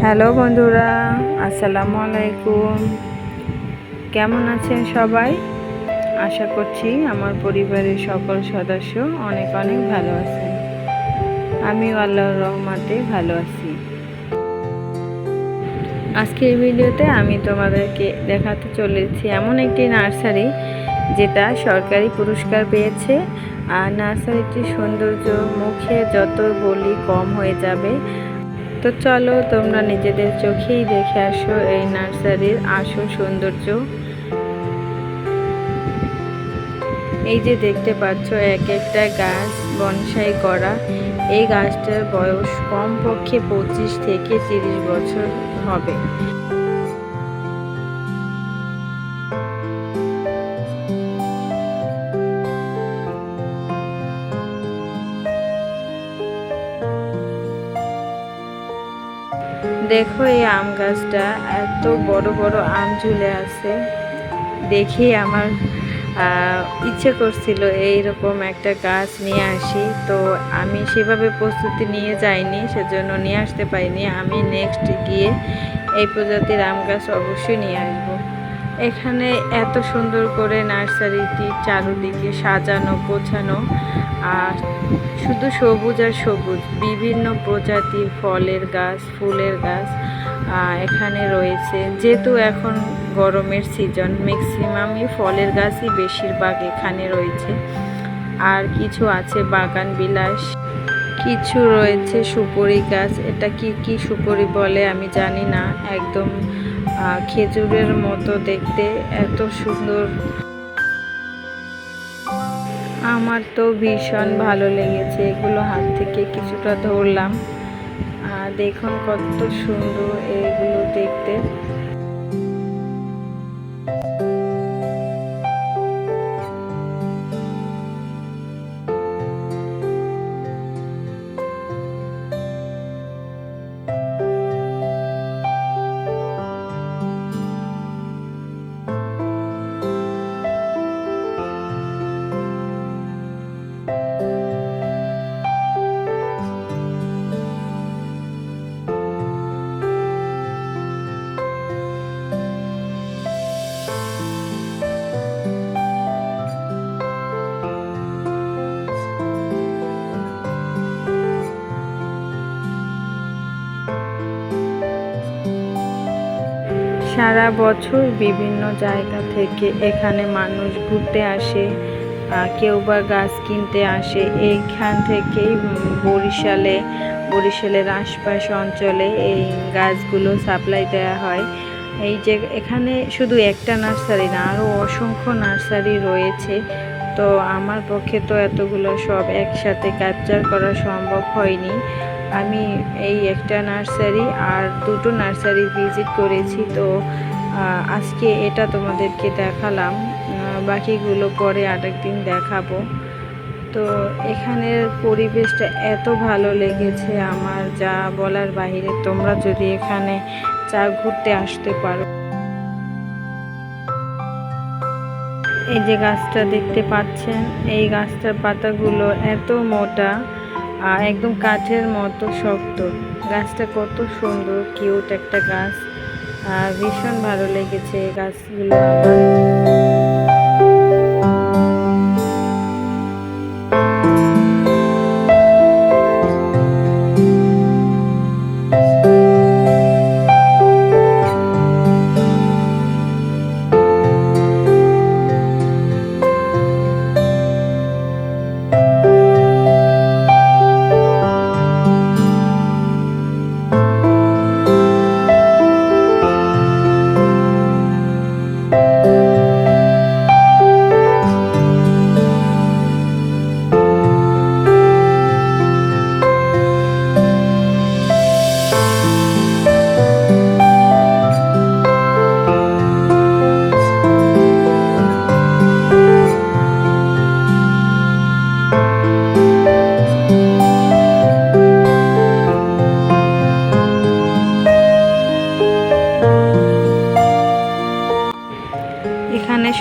Hello বন্ধুরা, আসসালামু আলাইকুম। কেমন আছেন সবাই? আশা করছি আমার পরিবারের সকল সদস্য অনেক অনেক ভালো আছেন। আমি আল্লাহর রহমাতে ভালো আছি। আজকের ভিডিওতে আমি তোমাদেরকে দেখাতে চলেছি এমন একটি নার্সারি, যেটা সরকারি পুরস্কার পেয়েছে। আর নার্সারিটির সৌন্দর্য, মুখে যত বলি কম হয়ে যাবে। তো চলো তোমরা নিজেদের চোখেই দেখে আসো এই নার্সারির আসল সৌন্দর্য। এই যে দেখতে পাচ্ছ, এক একটা গাছ, বনসাই করা। এই গাছটার বয়স কমপক্ষে পঁচিশ থেকে তিরিশ বছর হবে। দেখো এই আম গাছটা, এত বড় বড় আম ঝুলে আছে। দেখি আমার ইচ্ছে করছিল এইরকম একটা গাছ নিয়ে আসি। তো আমি সেভাবে প্রস্তুতি নিয়ে যাইনি, সেজন্য নিয়ে আসতে পারিনি। আমি নেক্সট গিয়ে এই প্রজাতির আম গাছ অবশ্যই নিয়ে আসব। এখানে এত সুন্দর করে নার্সারিটি চারদিকে সাজানো, গোছানো। আর শুধু সবুজ আর সবুজ, বিভিন্ন প্রজাতির ফলের গাছ, ফুলের গাছ এখানে রয়েছে। যেহেতু এখন গরমের সিজন ম্যাক্সিমামই ফলের গাছই বেশিরভাগ এখানে রয়েছে। আর কিছু আছে বাগান বিলাস, কিছু রয়েছে সুপুরি গাছ। এটা কি কি সুপুরি বলে আমি জানি না। একদম খেজুরের মতো দেখতে। এত সুন্দর। আমার তো ভীষণ ভালো লেগেছে, এগুলো হাত থেকে কিছুটা ধরলাম। আর দেখুন কত সুন্দর এগুলো দেখতে। সারা বছর বিভিন্ন জায়গা থেকে এখানে মানুষ ঘুরতে আসে কেউ বা গাছ কিনতে আসে। এইখান থেকেই বরিশালে, বরিশালের আশপাশ অঞ্চলে এই গাছগুলো সাপ্লাই দেওয়া হয়। এই যে এখানে শুধু একটা নার্সারি না আরও অসংখ্য নার্সারি রয়েছে। তো আমার পক্ষে তো এতগুলো সব একসাথে ক্যাপচার করা সম্ভব হয়নি। আমি এই একটা নার্সারি আর দুটো নার্সারি ভিজিট করেছি, তো আজকে এটা তোমাদেরকে দেখালাম। বাকিগুলো পরে আরেকদিন দেখাবো। তো, এখানের পরিবেশটা এত ভালো লেগেছে আমার যা বলার বাইরে। তোমরা যদি এখানে চা ঘুরতে আসতে পারো। এই যে গাছটা দেখতে পাচ্ছেন, এই গাছটার পাতাগুলো এত মোটা। একদম কাঠের মতো শক্ত। গাছটা কত সুন্দর কিউট একটা গাছ। আর ভীষণ ভালো লেগেছে গাছগুলো আমার। এখানে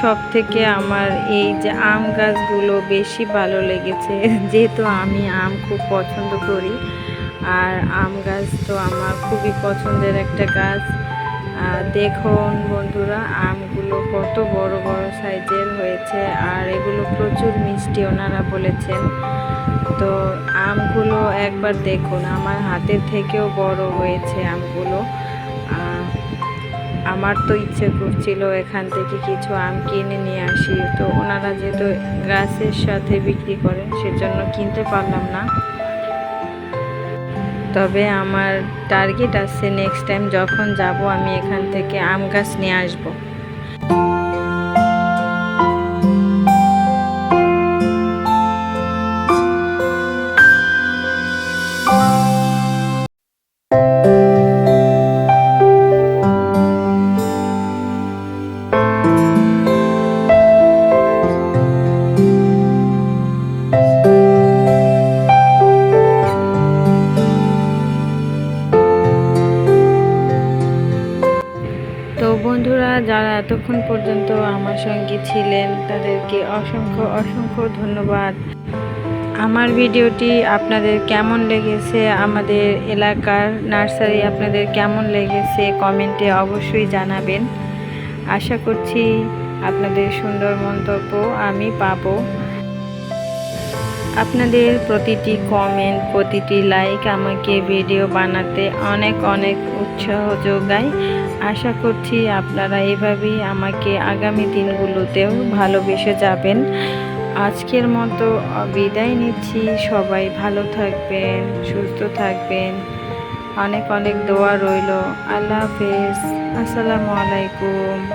সব থেকে আমার এই যে আম গাছগুলো বেশি ভালো লেগেছে। যেহেতু আমি আম খুব পছন্দ করি, আর আম গাছ তো আমার খুবই পছন্দের একটা গাছ। দেখুন বন্ধুরা, আমগুলো কত বড় বড় সাইজের হয়েছে, আর এগুলো প্রচুর মিষ্টি ওনারা বলেছেন। তো আমগুলো একবার দেখুন, আমার হাতের থেকেও বড় হয়েছে আমগুলো। আমার তো ইচ্ছে করছিল এখান থেকে কিছু আম কিনে নিয়ে আসি। তো ওনারা যেহেতু গাছের সাথে বিক্রি করেন, সেজন্য কিনতে পারলাম না। তবে আমার টার্গেট আছে নেক্সট টাইম যখন যাব আমি এখান থেকে আম গাছ নিয়ে আসব। যারা এতক্ষণ পর্যন্ত আমার সঙ্গে ছিলেন, তাদেরকে অসংখ্য অসংখ্য ধন্যবাদ। আমার ভিডিওটি আপনাদের কেমন লেগেছে, আমাদের এলাকার নার্সারি আপনাদের কেমন লেগেছে, কমেন্টে অবশ্যই জানাবেন। আশা করছি আপনাদের সুন্দর মন্তব্য আমি পাবো। আপনাদের প্রতিটি কমেন্ট প্রতিটি লাইক আমাকে ভিডিও বানাতে অনেক অনেক উৎসাহ যোগায়। আশা করছি আপনারা এভাবেই আমাকে আগামী দিনগুলোতেও ভালোবেসে যাবেন। আজকের মতো বিদায় নিচ্ছি। সবাই ভালো থাকবেন, সুস্থ থাকবেন। অনেক অনেক দোয়া রইল। আল্লাহ হাফেজ। আসসালামু আলাইকুম।